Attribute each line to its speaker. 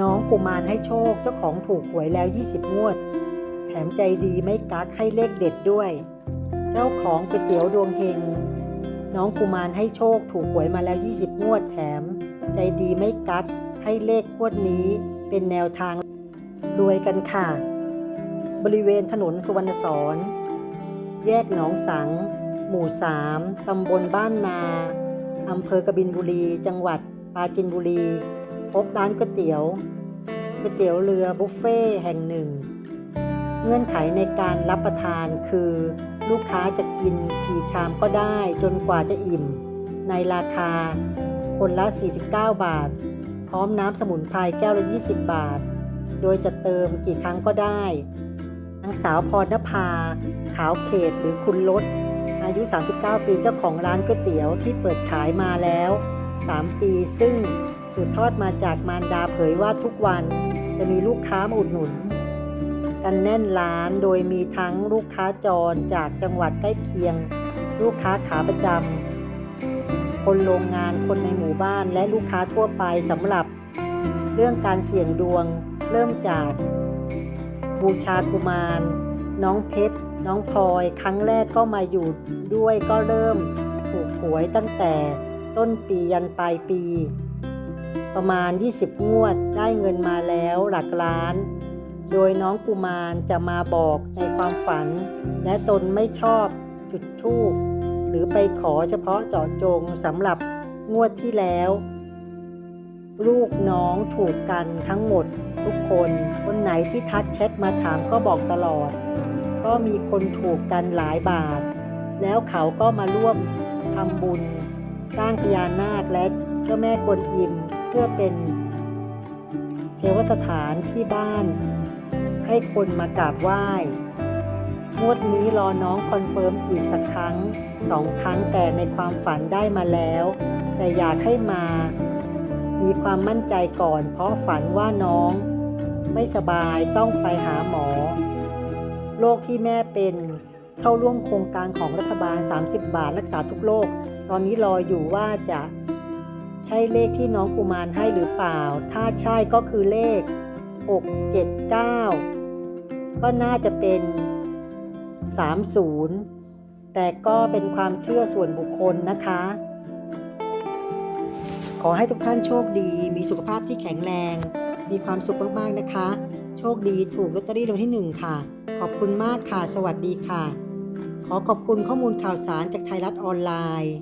Speaker 1: น้องกุมารให้โชคเจ้าของถูกหวยแล้ว 20 งวด แถมใจดีไม่กักให้เลขเด็ดด้วย เจ้าของก๋วยเตี๋ยวดวงเฮงน้องกุมารให้โชคถูกหวยมาแล้ว 20 งวดแถม ใจดีไม่กักให้เลขงวดนี้เป็นแนวทางรวยกันค่ะ บริเวณถนนสุวรรณสอนแยกหนองสัง หมู่ 3 ตำบลบ้านนา อำเภอกบินบุรี จังหวัดปราจินบุรี พบร้านก๋วยเตี๋ยวก๋วยเตี๋ยวเรือบุฟเฟ่แห่งหนึ่ง เงื่อนไขในการรับประทานคือลูกค้าจะกินกี่ชามก็ได้จนกว่าจะอิ่ม ในราคาคนละ 49 บาท พร้อมน้ำสมุนไพรแก้วละ 20 บาท โดยจะเติมกี่ครั้งก็ได้นางสาวพรณภา ขาวเขตหรือคุณรถอายุ 39 ปีเจ้าของร้านก๋วยเตี๋ยวที่เปิดขายมาแล้ว 3 ปีซึ่ง สืบทอดมาจากมารดาเผยว่าทุกวันจะมีลูกค้ามาอุดหนุน กันแน่นร้านโดยมีทั้งลูกค้าจรจากจังหวัดใกล้เคียง ลูกค้าขาประจำคนโรงงานคนในหมู่บ้านและลูกค้าทั่วไปสำหรับ เรื่องการเสี่ยงดวงเริ่มจาก บูชากุมาร น้องเพชร น้องพลอย ครั้งแรกก็มาอยู่ด้วยก็เริ่มถูกหวยตั้งแต่ต้นปียันปลายปี ประมาณ 20 งวดได้เงินมาแล้วหลักล้าน โดยน้องกุมารจะมาบอกในความฝัน และตนไม่ชอบจุดทูปหรือไปขอเฉพาะเจาะจงสำหรับงวดที่แล้ว ลูกน้องถูกกันทั้งหมดทุกคน คนไหนที่ทักแชทมาถามก็บอกตลอด ก็มีคนถูกกันหลายบาท แล้วเขาก็มาร่วมทำบุญ สร้างพญานาคและเจ้าแม่กวนอิม พื่อเป็นเทวสถานที่บ้าน ให้คนมากราบไหว้งวดนี้รอน้องคอนเฟิร์มอีกสักครั้งสองครั้งแต่ในความฝันได้มาแล้ว แต่อยากให้มา มีความมั่นใจก่อน เพราะฝันว่าน้องไม่สบายต้องไปหาหมอโรคที่แม่เป็นเข้าร่วมโครงการของรัฐบาล 30 บาทรักษาทุกโรคตอนนี้รออยู่ว่าจะ ใช่เลขที่น้องกุมารให้หรือเปล่า ถ้าใช่ก็คือเลข 679 ก็น่าจะเป็น 30 แต่ก็เป็นความเชื่อส่วนบุคคลนะคะ ขอให้ทุกท่านโชคดี มีสุขภาพที่แข็งแรง มีความสุขมาก ๆ นะคะ โชคดีถูกลอตเตอรี่รางวัลที่ 1 ค่ะ ขอบคุณมากค่ะ สวัสดีค่ะ ขอขอบคุณข้อมูลข่าวสารจากไทยรัฐออนไลน์